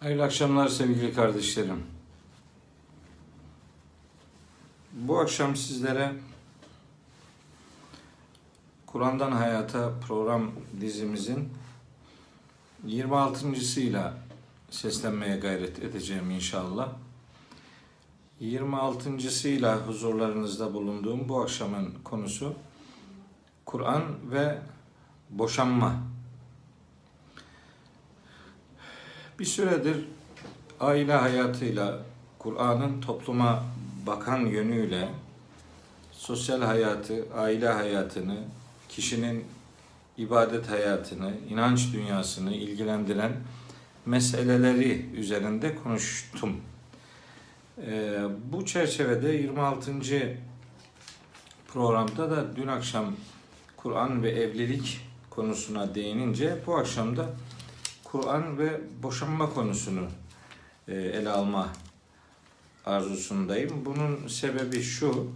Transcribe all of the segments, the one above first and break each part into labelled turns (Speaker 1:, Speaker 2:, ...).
Speaker 1: Hayırlı akşamlar sevgili kardeşlerim. Bu akşam sizlere Kur'an'dan Hayata program dizimizin 26.sıyla seslenmeye gayret edeceğim inşallah. 26.sıyla huzurlarınızda bulunduğum bu akşamın konusu Kur'an ve boşanma. Bir süredir aile hayatıyla, Kur'an'ın topluma bakan yönüyle sosyal hayatı, aile hayatını, kişinin ibadet hayatını, inanç dünyasını ilgilendiren meseleleri üzerinde konuştum. Ee, bu çerçevede 26. programda da dün akşam Kur'an ve evlilik konusuna değinince bu akşam da Kur'an ve boşanma konusunu e, ele alma arzusundayım. Bunun sebebi şu,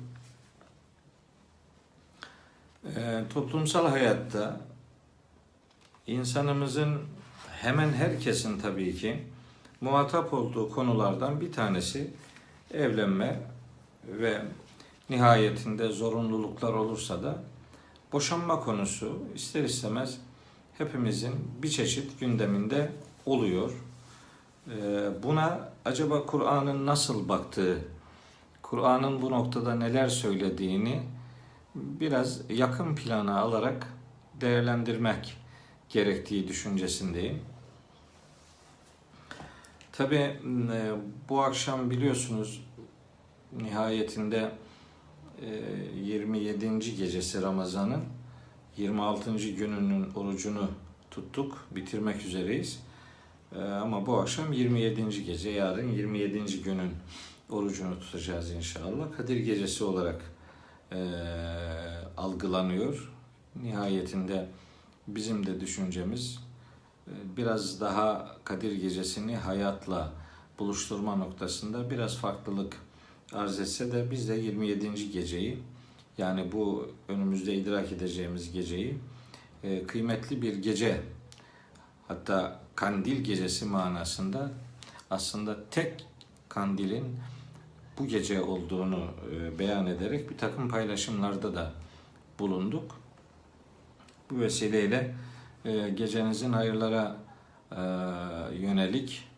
Speaker 1: e, toplumsal hayatta insanımızın hemen herkesin tabii ki muhatap olduğu konulardan bir tanesi evlenme ve nihayetinde zorunluluklar olursa da boşanma konusu ister istemez hepimizin bir çeşit gündeminde oluyor. Ee, Buna acaba Kur'an'ın nasıl baktığı, Kur'an'ın bu noktada neler söylediğini biraz yakın plana alarak değerlendirmek gerektiği düşüncesindeyim. Tabi bu akşam biliyorsunuz nihayetinde e, 27. gecesi Ramazan'ın 26. gününün orucunu tuttuk, bitirmek üzereyiz. Ee, ama bu akşam 27. gece, yarın 27. günün orucunu tutacağız inşallah. Kadir gecesi olarak e, algılanıyor. Nihayetinde bizim de düşüncemiz e, biraz daha Kadir gecesini hayatla buluşturma noktasında biraz farklılık arz etse de biz de 27. geceyi yani bu önümüzde idrak edeceğimiz geceyi e, kıymetli bir gece hatta kandil gecesi manasında aslında tek kandilin bu gece olduğunu e, beyan ederek bir takım paylaşımlarda da bulunduk. Bu vesileyle e, gecenizin hayırlara e, yönelik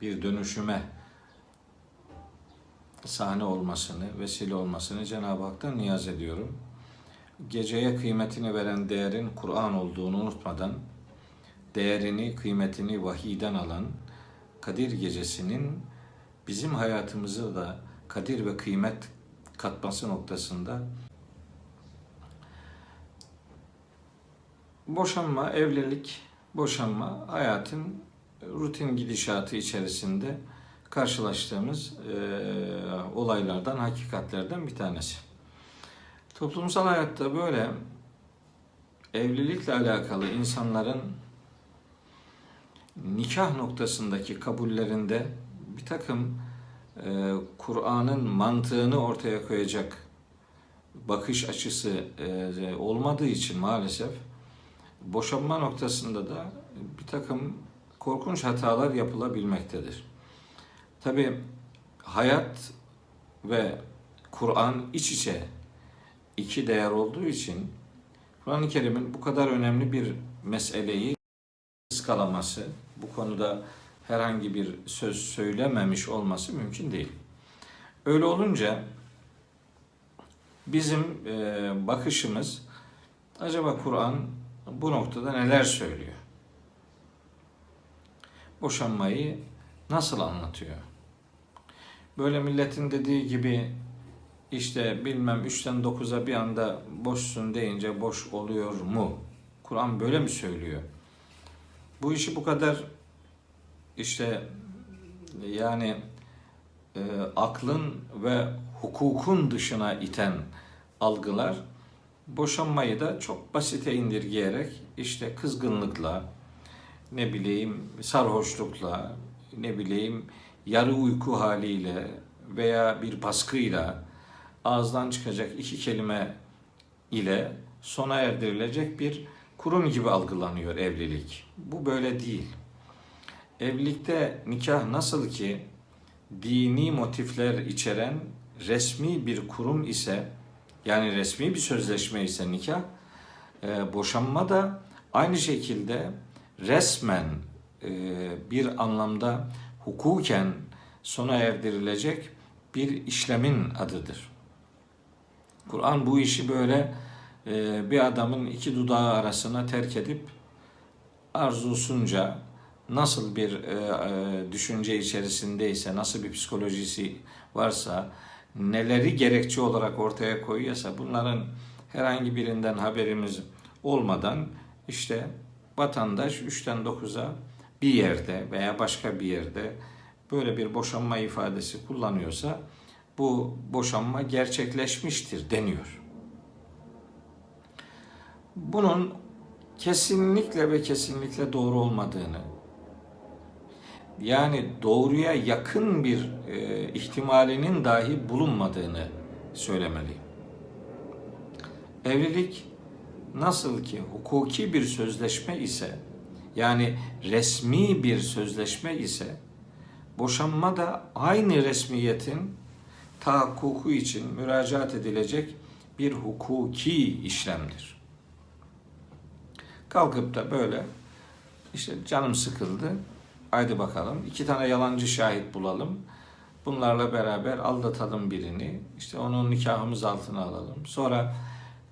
Speaker 1: bir dönüşüme sahne olmasını, vesile olmasını Cenab-ı Hak'tan niyaz ediyorum. Geceye kıymetini veren değerin Kur'an olduğunu unutmadan, değerini, kıymetini vahiyden alan Kadir Gecesi'nin bizim hayatımızı da kadir ve kıymet katması noktasında boşanma, evlilik, boşanma hayatın rutin gidişatı içerisinde karşılaştığımız e, olaylardan, hakikatlerden bir tanesi. Toplumsal hayatta böyle evlilikle alakalı insanların nikah noktasındaki kabullerinde bir takım e, Kur'an'ın mantığını ortaya koyacak bakış açısı e, olmadığı için maalesef boşanma noktasında da bir takım korkunç hatalar yapılabilmektedir. Tabi hayat ve Kur'an iç içe iki değer olduğu için Kur'an-ı Kerim'in bu kadar önemli bir meseleyi ıskalaması, bu konuda herhangi bir söz söylememiş olması mümkün değil. Öyle olunca bizim e, bakışımız acaba Kur'an bu noktada neler söylüyor? Boşanmayı nasıl anlatıyor? Böyle milletin dediği gibi işte bilmem 3'ten 9'a bir anda boşsun deyince boş oluyor mu? Kur'an böyle mi söylüyor? Bu işi bu kadar işte yani e, aklın ve hukukun dışına iten algılar boşanmayı da çok basite indirgeyerek işte kızgınlıkla ne bileyim sarhoşlukla ne bileyim yarı uyku haliyle veya bir baskıyla ağızdan çıkacak iki kelime ile sona erdirilecek bir kurum gibi algılanıyor evlilik. Bu böyle değil. evlilikte nikah nasıl ki dini motifler içeren resmi bir kurum ise yani resmi bir sözleşme ise nikah e, boşanma da aynı şekilde resmen e, bir anlamda hukuken sona erdirilecek bir işlemin adıdır. Kur'an bu işi böyle e, bir adamın iki dudağı arasına terk edip arzusunca nasıl bir e, e, düşünce içerisindeyse, nasıl bir psikolojisi varsa, neleri gerekçe olarak ortaya koyuyorsa bunların herhangi birinden haberimiz olmadan işte vatandaş 3'ten 9'a bir yerde veya başka bir yerde böyle bir boşanma ifadesi kullanıyorsa bu boşanma gerçekleşmiştir deniyor. Bunun kesinlikle ve kesinlikle doğru olmadığını, yani doğruya yakın bir e, ihtimalinin dahi bulunmadığını söylemeliyim. Evlilik nasıl ki hukuki bir sözleşme ise, yani resmi bir sözleşme ise, boşanma da aynı resmiyetin tahakkuku için müracaat edilecek bir hukuki işlemdir. Kalkıp da böyle işte canım sıkıldı. Haydi bakalım iki tane yalancı şahit bulalım. Bunlarla beraber aldatalım birini. İşte onun nikahımız altına alalım. Sonra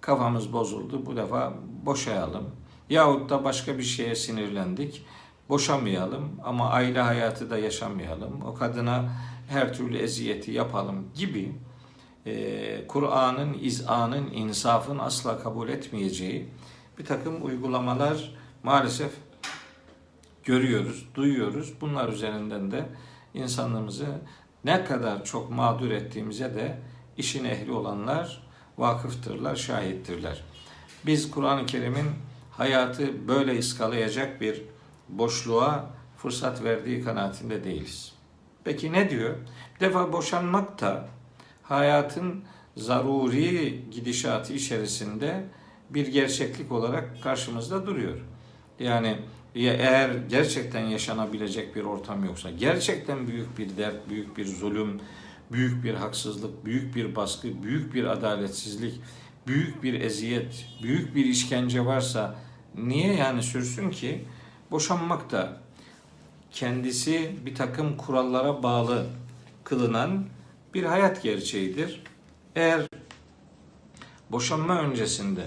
Speaker 1: kafamız bozuldu. Bu defa boşayalım. Yahut da başka bir şeye sinirlendik. Boşamayalım ama aile hayatı da yaşamayalım. O kadına her türlü eziyeti yapalım gibi e, Kur'an'ın, izanın, insafın asla kabul etmeyeceği bir takım uygulamalar maalesef görüyoruz, duyuyoruz. Bunlar üzerinden de insanlığımızı ne kadar çok mağdur ettiğimize de işin ehli olanlar vakıftırlar, şahittirler. Biz Kur'an-ı Kerim'in hayatı böyle iskalayacak bir boşluğa fırsat verdiği kanaatinde değiliz. Peki ne diyor? Bir defa boşanmak da hayatın zaruri gidişatı içerisinde bir gerçeklik olarak karşımızda duruyor. Yani eğer gerçekten yaşanabilecek bir ortam yoksa, gerçekten büyük bir dert, büyük bir zulüm, büyük bir haksızlık, büyük bir baskı, büyük bir adaletsizlik, büyük bir eziyet, büyük bir işkence varsa niye yani sürsün ki? Boşanmak da kendisi bir takım kurallara bağlı kılınan bir hayat gerçeğidir. Eğer boşanma öncesinde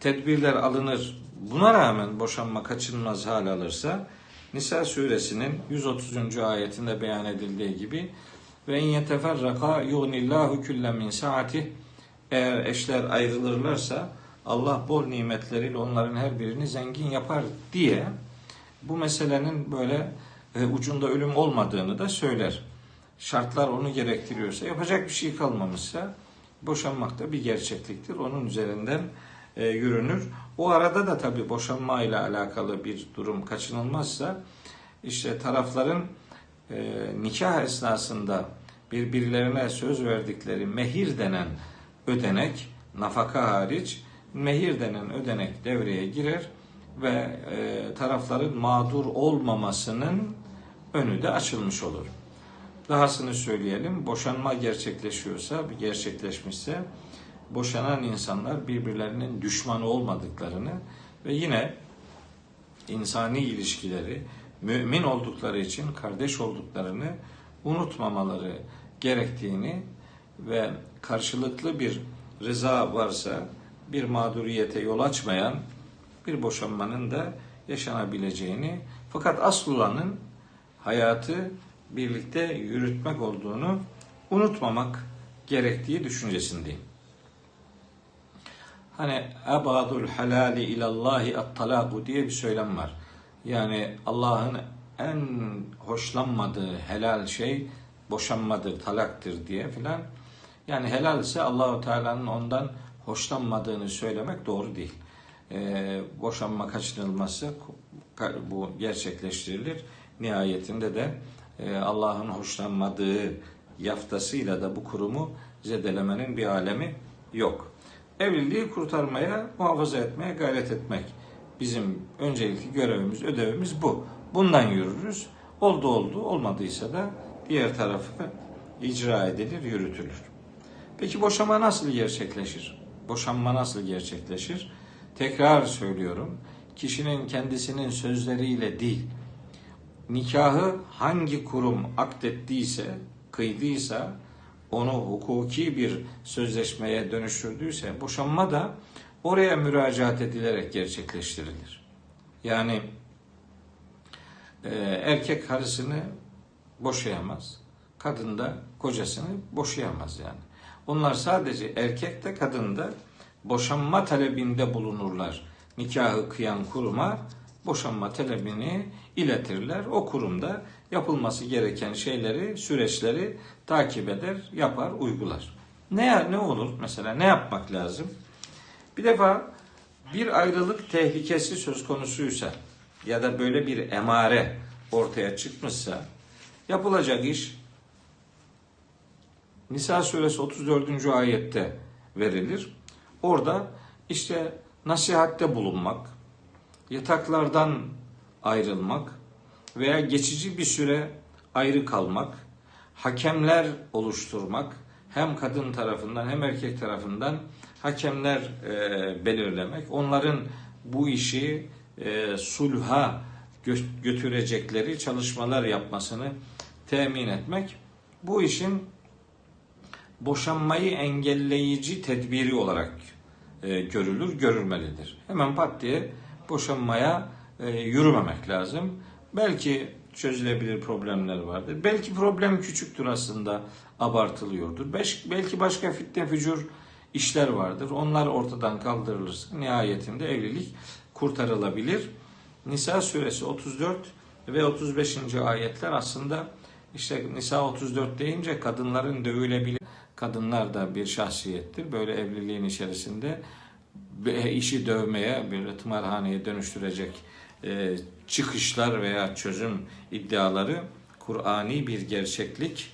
Speaker 1: tedbirler alınır, buna rağmen boşanma kaçınılmaz hal alırsa Nisa suresinin 130. ayetinde beyan edildiği gibi ve in yeteferraka yugnillahu kullen min saati eğer eşler ayrılırlarsa Allah bol nimetleriyle onların her birini zengin yapar diye bu meselenin böyle e, ucunda ölüm olmadığını da söyler. Şartlar onu gerektiriyorsa, yapacak bir şey kalmamışsa boşanmak da bir gerçekliktir. Onun üzerinden e, yürünür. O arada da tabi boşanma ile alakalı bir durum kaçınılmazsa işte tarafların e, nikah esnasında birbirlerine söz verdikleri mehir denen ödenek, nafaka hariç mehir denen ödenek devreye girer ve e, tarafların mağdur olmamasının önü de açılmış olur. Dahasını söyleyelim, boşanma gerçekleşiyorsa, gerçekleşmişse boşanan insanlar birbirlerinin düşmanı olmadıklarını ve yine insani ilişkileri mümin oldukları için kardeş olduklarını unutmamaları gerektiğini ve karşılıklı bir rıza varsa bir mağduriyete yol açmayan bir boşanmanın da yaşanabileceğini fakat asıl olanın hayatı birlikte yürütmek olduğunu unutmamak gerektiği düşüncesindeyim. Hani ebadul halali ilallahi at-talaku diye bir söylem var. Yani Allah'ın en hoşlanmadığı helal şey boşanmadır, talaktır diye filan. Yani helal ise Allahu Teala'nın ondan hoşlanmadığını söylemek doğru değil. Ee, boşanma kaçınılması bu gerçekleştirilir. Nihayetinde de e, Allah'ın hoşlanmadığı yaftasıyla da bu kurumu zedelemenin bir alemi yok. Evliliği kurtarmaya, muhafaza etmeye gayret etmek bizim öncelikli görevimiz, ödevimiz bu. Bundan yürürüz. Oldu oldu, olmadıysa da diğer tarafı icra edilir, yürütülür. Peki boşanma nasıl gerçekleşir? Boşanma nasıl gerçekleşir? Tekrar söylüyorum. Kişinin kendisinin sözleriyle değil, nikahı hangi kurum akdettiyse, kıydıysa, onu hukuki bir sözleşmeye dönüştürdüyse, boşanma da oraya müracaat edilerek gerçekleştirilir. Yani e, erkek karısını boşayamaz, kadın da kocasını boşayamaz yani. Onlar sadece erkek de kadın da boşanma talebinde bulunurlar. Nikahı kıyan kuruma boşanma talebini iletirler. O kurumda yapılması gereken şeyleri, süreçleri takip eder, yapar, uygular. Ne ne olur mesela ne yapmak lazım? Bir defa bir ayrılık tehlikesi söz konusuysa ya da böyle bir emare ortaya çıkmışsa yapılacak iş Nisa suresi 34. ayette verilir. Orada işte nasihatte bulunmak, yataklardan ayrılmak veya geçici bir süre ayrı kalmak, hakemler oluşturmak, hem kadın tarafından hem erkek tarafından hakemler e, belirlemek, onların bu işi e, sulha gö- götürecekleri çalışmalar yapmasını temin etmek, bu işin boşanmayı engelleyici tedbiri olarak e, görülür, görülmelidir. Hemen pat diye boşanmaya e, yürümemek lazım. Belki çözülebilir problemler vardır. Belki problem küçüktür aslında, abartılıyordur. Belki başka fitne fücur işler vardır. Onlar ortadan kaldırılırsa nihayetinde evlilik kurtarılabilir. Nisa suresi 34 ve 35. ayetler aslında işte Nisa 34 deyince kadınların dövülebilir. Kadınlar da bir şahsiyettir. Böyle evliliğin içerisinde işi dövmeye, böyle tımarhaneye dönüştürecek e, çıkışlar veya çözüm iddiaları Kur'ani bir gerçeklik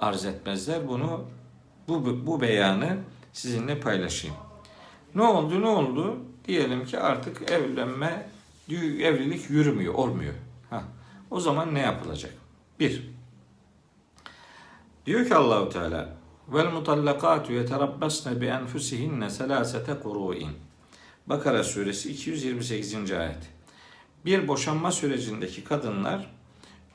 Speaker 1: arz etmezler. Bunu bu, bu beyanı sizinle paylaşayım. Ne oldu ne oldu? Diyelim ki artık evlenme, evlilik yürümüyor, olmuyor. Ha. O zaman ne yapılacak? Bir, diyor ki Allahu Teala vel mutallakatu yeterabbasne bi enfusihinne selasete kuru'in. Bakara suresi 228. ayet. Bir boşanma sürecindeki kadınlar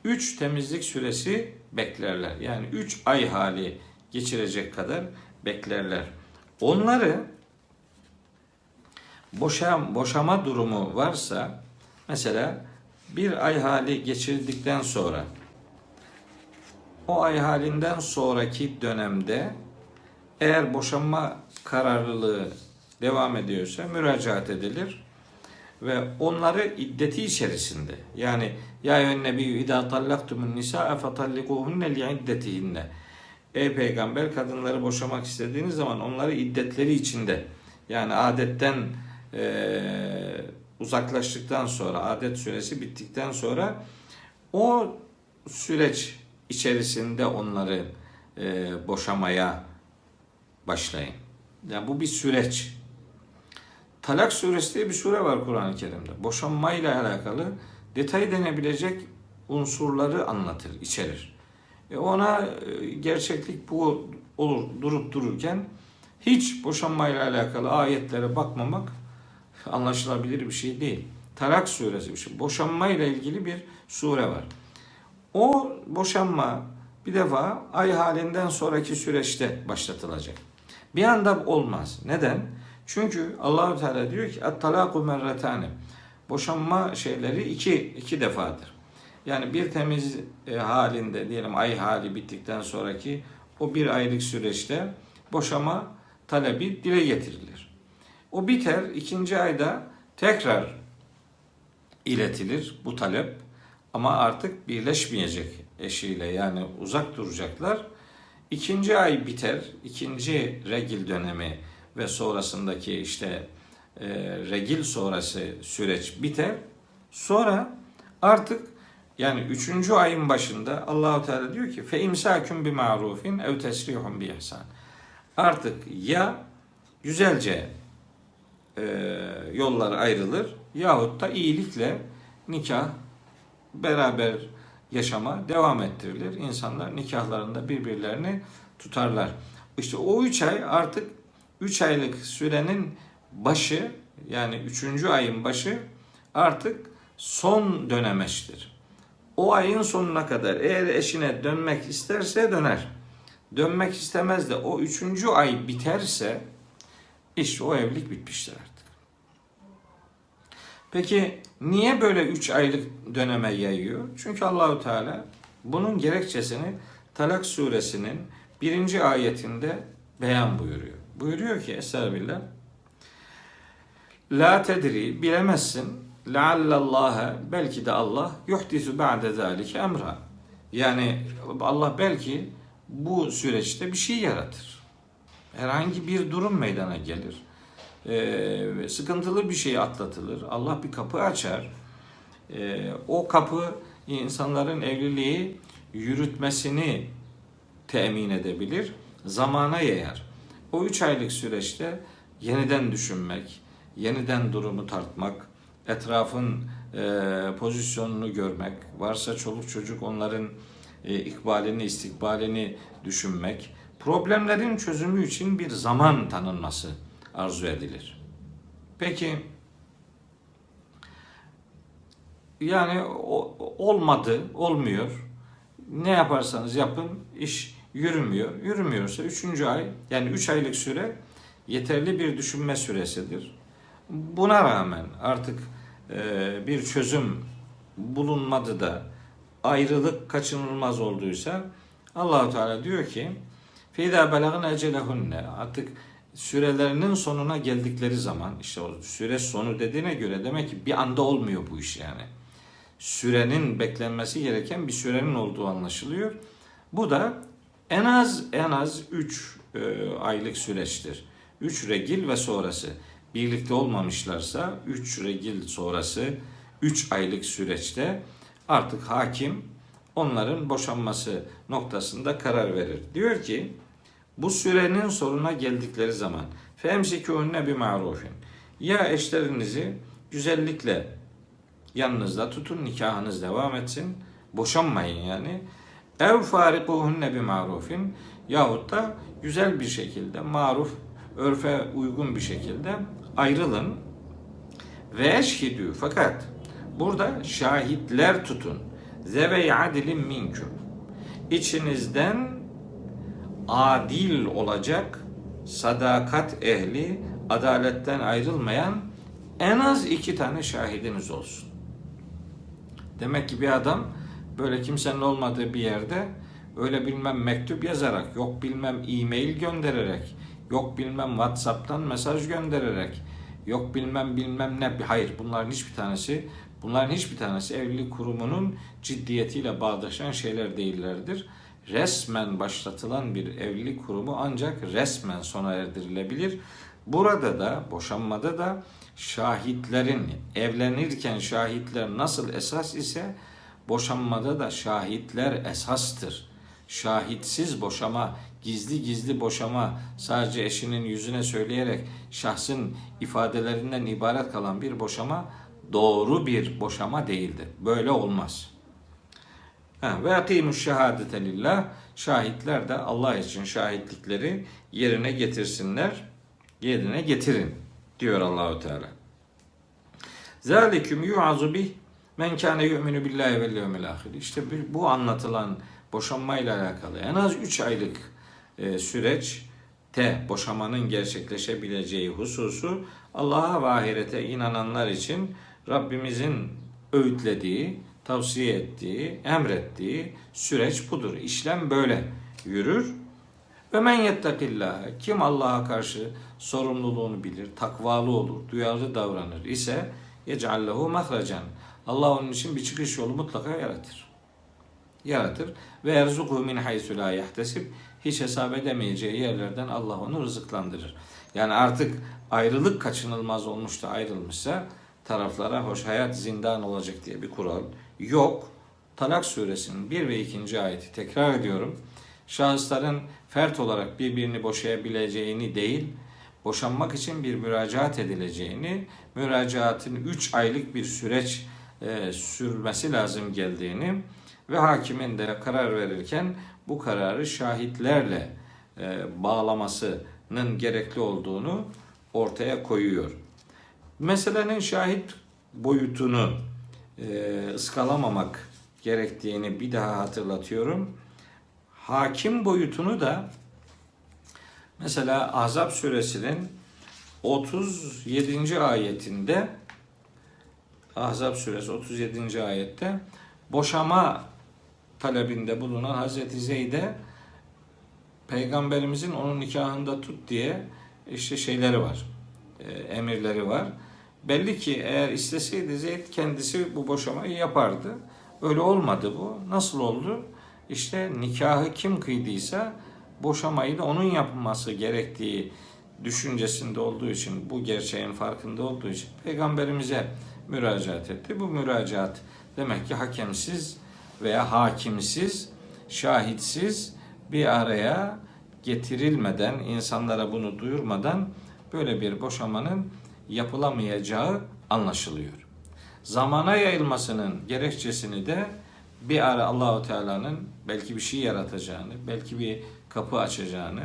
Speaker 1: 3 temizlik süresi beklerler. Yani 3 ay hali geçirecek kadar beklerler. Onları boşam, boşama durumu varsa mesela bir ay hali geçirdikten sonra o ay halinden sonraki dönemde eğer boşanma kararlılığı devam ediyorsa müracaat edilir ve onları iddeti içerisinde yani ya nebiyyü idâ tallaktumun nisâe fetallikuhunne li Ey peygamber kadınları boşamak istediğiniz zaman onları iddetleri içinde yani adetten e, uzaklaştıktan sonra adet süresi bittikten sonra o süreç içerisinde onları e, boşamaya başlayın. Yani bu bir süreç. Talak suresi diye bir sure var Kur'an-ı Kerim'de. Boşanmayla alakalı detay denebilecek unsurları anlatır, içerir. E ona e, gerçeklik bu olur durup dururken hiç boşanmayla alakalı ayetlere bakmamak anlaşılabilir bir şey değil. Talak suresi bir şey. Boşanmayla ilgili bir sure var. O boşanma bir defa ay halinden sonraki süreçte başlatılacak. Bir anda olmaz. Neden? Çünkü Allahu Teala diyor ki "Et-talaku merretane." Boşanma şeyleri iki iki defadır. Yani bir temiz e, halinde diyelim ay hali bittikten sonraki o bir aylık süreçte boşama talebi dile getirilir. O biter ikinci ayda tekrar iletilir bu talep ama artık birleşmeyecek eşiyle yani uzak duracaklar. İkinci ay biter, ikinci regil dönemi ve sonrasındaki işte e, regil sonrası süreç biter. Sonra artık yani üçüncü ayın başında Allahu Teala diyor ki fe imsakun bi ma'rufin ev tesrihun bi ihsan. Artık ya güzelce e, yollar ayrılır yahut da iyilikle nikah beraber yaşama devam ettirilir. İnsanlar nikahlarında birbirlerini tutarlar. İşte o üç ay artık üç aylık sürenin başı yani üçüncü ayın başı artık son dönemeçtir. O ayın sonuna kadar eğer eşine dönmek isterse döner. Dönmek istemez de o üçüncü ay biterse işte o evlilik bitmiştir artık. Peki niye böyle üç aylık döneme yayıyor? Çünkü Allahu Teala bunun gerekçesini Talak suresinin birinci ayetinde beyan buyuruyor. Buyuruyor ki Estağfirullah. La tedri bilemezsin leallallâhe belki de Allah yuhdisu ba'de zâlike emra. Yani Allah belki bu süreçte bir şey yaratır. Herhangi bir durum meydana gelir. Ee, sıkıntılı bir şey atlatılır. Allah bir kapı açar. Ee, o kapı insanların evliliği yürütmesini temin edebilir. Zamana yayar. O üç aylık süreçte yeniden düşünmek, yeniden durumu tartmak, etrafın e, pozisyonunu görmek, varsa çoluk çocuk onların e, ikbalini, istikbalini düşünmek, problemlerin çözümü için bir zaman tanınması arzu edilir. Peki yani olmadı, olmuyor. Ne yaparsanız yapın iş yürümüyor. Yürümüyorsa üçüncü ay yani üç aylık süre yeterli bir düşünme süresidir. Buna rağmen artık e, bir çözüm bulunmadı da ayrılık kaçınılmaz olduysa Allahu Teala diyor ki Feyda belagın ecelehunne artık sürelerinin sonuna geldikleri zaman işte o süre sonu dediğine göre demek ki bir anda olmuyor bu iş yani. Sürenin beklenmesi gereken bir sürenin olduğu anlaşılıyor. Bu da en az en az 3 e, aylık süreçtir. 3 regil ve sonrası. Birlikte olmamışlarsa 3 regil sonrası 3 aylık süreçte artık hakim onların boşanması noktasında karar verir. Diyor ki bu sürenin sonuna geldikleri zaman femsikûhünne bir marufin. Ya eşlerinizi güzellikle yanınızda tutun, nikahınız devam etsin. Boşanmayın yani. Ev farikuhunne bir marufin yahut da güzel bir şekilde maruf, örfe uygun bir şekilde ayrılın. Ve eşhidü fakat burada şahitler tutun. Zeve adilin minküm. İçinizden adil olacak, sadakat ehli, adaletten ayrılmayan en az iki tane şahidiniz olsun. Demek ki bir adam böyle kimsenin olmadığı bir yerde öyle bilmem mektup yazarak, yok bilmem e-mail göndererek, yok bilmem WhatsApp'tan mesaj göndererek, yok bilmem bilmem ne. Hayır bunların hiçbir tanesi, bunların hiçbir tanesi evlilik kurumunun ciddiyetiyle bağdaşan şeyler değillerdir resmen başlatılan bir evlilik kurumu ancak resmen sona erdirilebilir. Burada da boşanmada da şahitlerin evlenirken şahitler nasıl esas ise boşanmada da şahitler esastır. Şahitsiz boşama, gizli gizli boşama sadece eşinin yüzüne söyleyerek şahsın ifadelerinden ibaret kalan bir boşama doğru bir boşama değildir. Böyle olmaz.'' Ve akimus şehadete lillah. Şahitler de Allah için şahitlikleri yerine getirsinler. Yerine getirin diyor Allahu Teala. Zaliküm yu'azu bih men kâne yu'minu billahi vel yevmil ahir. İşte bu anlatılan boşanmayla alakalı en az 3 aylık e, süreç te boşamanın gerçekleşebileceği hususu Allah'a ve ahirete inananlar için Rabbimizin öğütlediği, tavsiye ettiği, emrettiği süreç budur. İşlem böyle yürür. Ve men yettakillah kim Allah'a karşı sorumluluğunu bilir, takvalı olur, duyarlı davranır ise yecallehu mahracan. Allah onun için bir çıkış yolu mutlaka yaratır. Yaratır ve erzuku min haysu la yahtesib hiç hesap edemeyeceği yerlerden Allah onu rızıklandırır. Yani artık ayrılık kaçınılmaz olmuş da ayrılmışsa taraflara hoş hayat zindan olacak diye bir kural yok. Talak suresinin 1 ve 2. ayeti tekrar ediyorum. Şahısların fert olarak birbirini boşayabileceğini değil, boşanmak için bir müracaat edileceğini, müracaatın 3 aylık bir süreç e, sürmesi lazım geldiğini ve hakimin de karar verirken bu kararı şahitlerle e, bağlamasının gerekli olduğunu ortaya koyuyor. Meselenin şahit boyutunu ıskalamamak gerektiğini bir daha hatırlatıyorum. Hakim boyutunu da mesela Ahzab suresinin 37. ayetinde Ahzab suresi 37. ayette boşama talebinde bulunan Hazreti Zeyd'e peygamberimizin onun nikahında tut diye işte şeyleri var. e, emirleri var. Belli ki eğer isteseydi Zeyd kendisi bu boşamayı yapardı. Öyle olmadı bu. Nasıl oldu? İşte nikahı kim kıydıysa boşamayı da onun yapılması gerektiği düşüncesinde olduğu için, bu gerçeğin farkında olduğu için peygamberimize müracaat etti. Bu müracaat demek ki hakemsiz veya hakimsiz, şahitsiz bir araya getirilmeden, insanlara bunu duyurmadan böyle bir boşamanın yapılamayacağı anlaşılıyor. Zamana yayılmasının gerekçesini de bir ara Allahu Teala'nın belki bir şey yaratacağını, belki bir kapı açacağını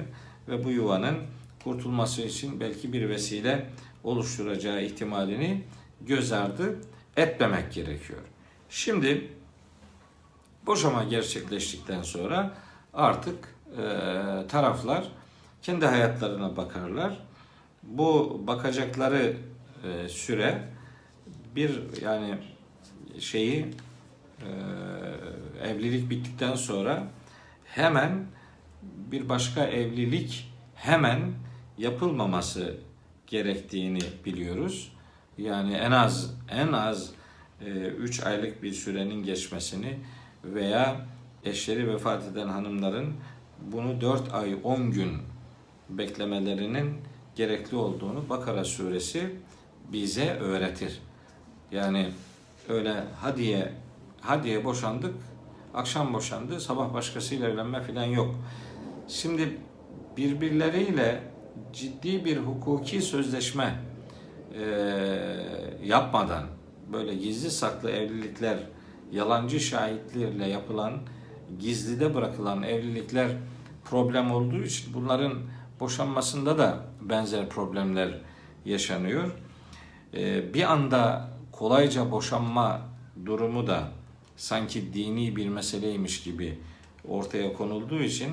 Speaker 1: ve bu yuvanın kurtulması için belki bir vesile oluşturacağı ihtimalini göz ardı etmemek gerekiyor. Şimdi boşama gerçekleştikten sonra artık e, taraflar kendi hayatlarına bakarlar. Bu bakacakları e, süre bir yani şeyi e, evlilik bittikten sonra hemen bir başka evlilik hemen yapılmaması gerektiğini biliyoruz. Yani en az en az 3 aylık bir sürenin geçmesini veya eşleri vefat eden hanımların bunu 4 ay 10 gün beklemelerinin gerekli olduğunu Bakara suresi bize öğretir. Yani öyle hadiye hadiye boşandık, akşam boşandı, sabah başkasıyla evlenme falan yok. Şimdi birbirleriyle ciddi bir hukuki sözleşme e, yapmadan böyle gizli saklı evlilikler, yalancı şahitlerle yapılan, gizlide bırakılan evlilikler problem olduğu için bunların boşanmasında da benzer problemler yaşanıyor. E, bir anda kolayca boşanma durumu da sanki dini bir meseleymiş gibi ortaya konulduğu için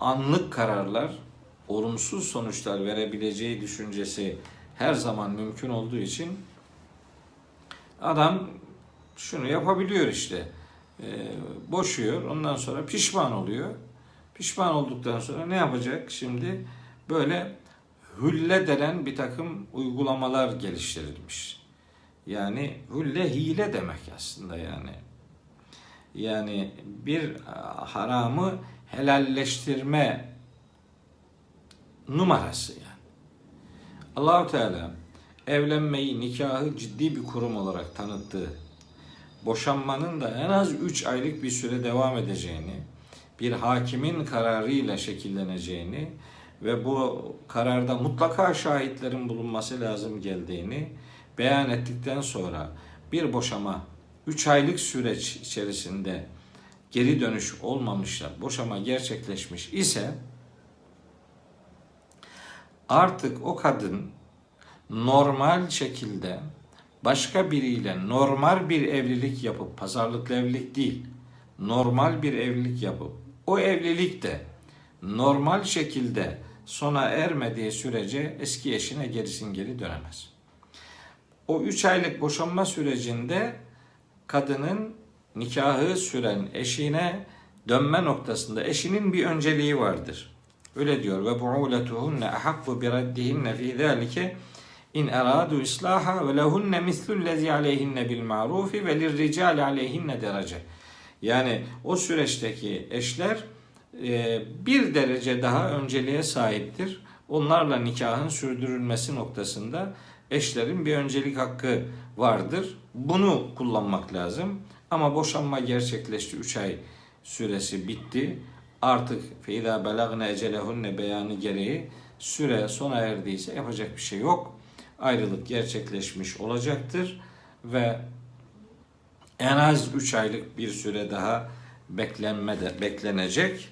Speaker 1: anlık kararlar olumsuz sonuçlar verebileceği düşüncesi her zaman mümkün olduğu için adam şunu yapabiliyor işte. E, boşuyor. Ondan sonra pişman oluyor. Pişman olduktan sonra ne yapacak? Şimdi böyle hülle denen bir takım uygulamalar geliştirilmiş. Yani hülle hile demek aslında yani. Yani bir haramı helalleştirme numarası yani. Allahu Teala evlenmeyi, nikahı ciddi bir kurum olarak tanıttığı, boşanmanın da en az 3 aylık bir süre devam edeceğini, bir hakimin kararıyla şekilleneceğini ve bu kararda mutlaka şahitlerin bulunması lazım geldiğini beyan ettikten sonra bir boşama 3 aylık süreç içerisinde geri dönüş olmamışlar, boşama gerçekleşmiş ise artık o kadın normal şekilde başka biriyle normal bir evlilik yapıp pazarlıklı evlilik değil, normal bir evlilik yapıp o evlilik de normal şekilde sona ermediği sürece eski eşine gerisin geri dönemez. O üç aylık boşanma sürecinde kadının nikahı süren eşine dönme noktasında eşinin bir önceliği vardır. Öyle diyor ve bu'ulatuhunne ahakku bi raddihinne fi zalike in eradu islaha ve lehunne mislul lezi aleyhinne bil ma'rufi ve lirrical aleyhinne derece. Yani o süreçteki eşler e, bir derece daha önceliğe sahiptir. Onlarla nikahın sürdürülmesi noktasında eşlerin bir öncelik hakkı vardır. Bunu kullanmak lazım. Ama boşanma gerçekleşti. 3 ay süresi bitti. Artık feyda belagne ecelehunne beyanı gereği süre sona erdiyse yapacak bir şey yok. Ayrılık gerçekleşmiş olacaktır ve en az 3 aylık bir süre daha beklenme de beklenecek.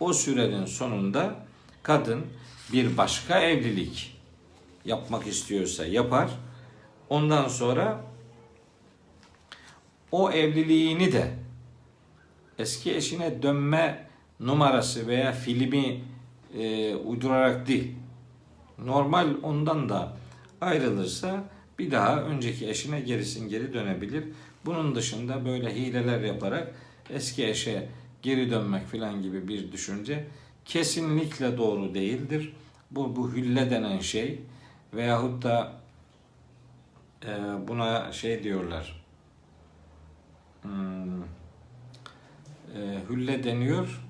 Speaker 1: O sürenin sonunda kadın bir başka evlilik yapmak istiyorsa yapar. Ondan sonra o evliliğini de eski eşine dönme numarası veya filmi e, uydurarak değil. Normal ondan da ayrılırsa bir daha önceki eşine gerisin geri dönebilir. Bunun dışında böyle hileler yaparak eski eşe geri dönmek filan gibi bir düşünce kesinlikle doğru değildir. Bu, bu hülle denen şey veyahut da e, buna şey diyorlar. Hmm, e, hülle deniyor.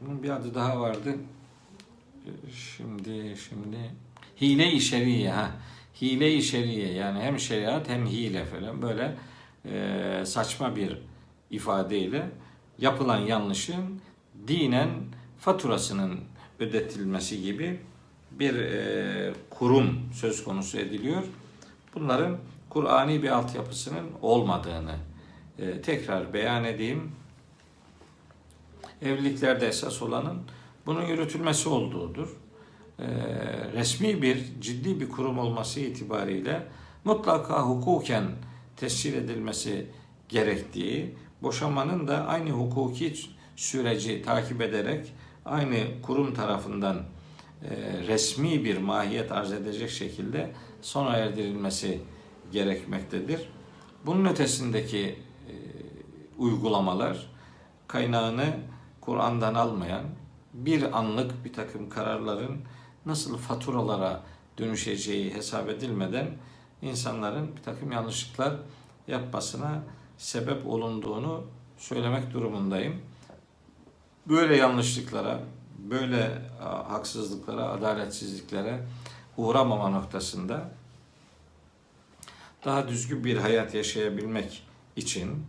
Speaker 1: Bunun bir adı daha vardı. Şimdi şimdi hile işeriye ha. Hile işeriye yani hem şeriat hem hile falan böyle e, saçma bir ifadeyle yapılan yanlışın dinen faturasının ödetilmesi gibi bir e, kurum söz konusu ediliyor. Bunların Kur'ani bir altyapısının olmadığını e, tekrar beyan edeyim. Evliliklerde esas olanın bunun yürütülmesi olduğudur. E, resmi bir, ciddi bir kurum olması itibariyle mutlaka hukuken tescil edilmesi gerektiği, boşanmanın da aynı hukuki süreci takip ederek aynı kurum tarafından e, resmi bir mahiyet arz edecek şekilde sona erdirilmesi gerekmektedir. Bunun ötesindeki e, uygulamalar kaynağını Kur'an'dan almayan bir anlık bir takım kararların nasıl faturalara dönüşeceği hesap edilmeden insanların bir takım yanlışlıklar yapmasına sebep olunduğunu söylemek durumundayım. Böyle yanlışlıklara, böyle haksızlıklara, adaletsizliklere uğramama noktasında daha düzgün bir hayat yaşayabilmek için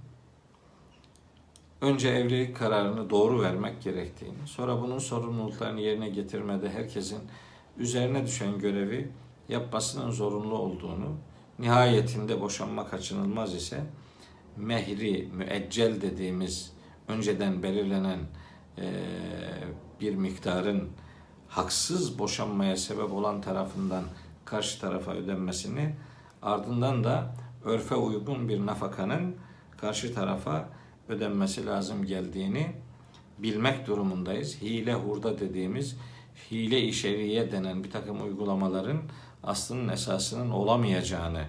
Speaker 1: önce evlilik kararını doğru vermek gerektiğini, sonra bunun sorumluluklarını yerine getirmede herkesin üzerine düşen görevi yapmasının zorunlu olduğunu, nihayetinde boşanma kaçınılmaz ise mehri, müeccel dediğimiz önceden belirlenen e, bir miktarın haksız boşanmaya sebep olan tarafından karşı tarafa ödenmesini ardından da örfe uygun bir nafakanın karşı tarafa ödenmesi lazım geldiğini bilmek durumundayız. Hile hurda dediğimiz hile işeriye denen bir takım uygulamaların aslının esasının olamayacağını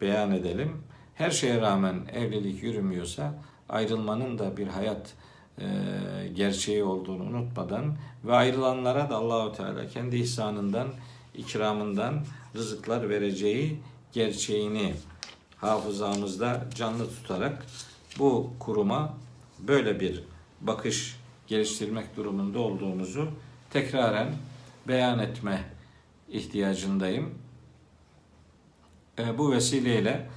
Speaker 1: beyan edelim. Her şeye rağmen evlilik yürümüyorsa ayrılmanın da bir hayat e, gerçeği olduğunu unutmadan ve ayrılanlara da Allahu Teala kendi ihsanından, ikramından rızıklar vereceği gerçeğini hafızamızda canlı tutarak bu kuruma böyle bir bakış geliştirmek durumunda olduğumuzu tekraren beyan etme ihtiyacındayım. E, bu vesileyle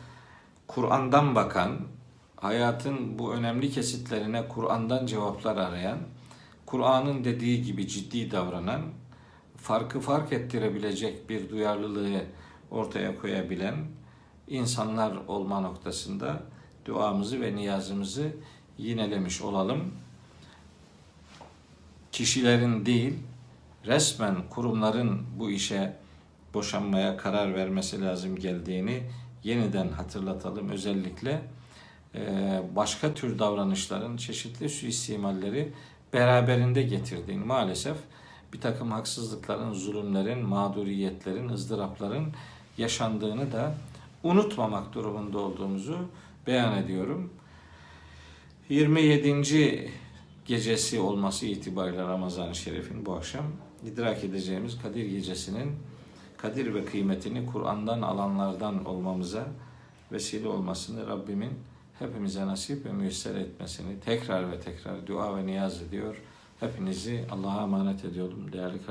Speaker 1: Kur'an'dan bakan, hayatın bu önemli kesitlerine Kur'an'dan cevaplar arayan, Kur'an'ın dediği gibi ciddi davranan, farkı fark ettirebilecek bir duyarlılığı ortaya koyabilen insanlar olma noktasında duamızı ve niyazımızı yinelemiş olalım. Kişilerin değil, resmen kurumların bu işe boşanmaya karar vermesi lazım geldiğini yeniden hatırlatalım. Özellikle e, başka tür davranışların çeşitli suistimalleri beraberinde getirdiğini maalesef bir takım haksızlıkların, zulümlerin, mağduriyetlerin, ızdırapların yaşandığını da unutmamak durumunda olduğumuzu beyan ediyorum. 27. gecesi olması itibariyle Ramazan-ı Şerif'in bu akşam idrak edeceğimiz Kadir Gecesi'nin kadir ve kıymetini Kur'an'dan alanlardan olmamıza vesile olmasını Rabbimin hepimize nasip ve müyesser etmesini tekrar ve tekrar dua ve niyaz ediyor. Hepinizi Allah'a emanet ediyorum değerli kardeşlerim.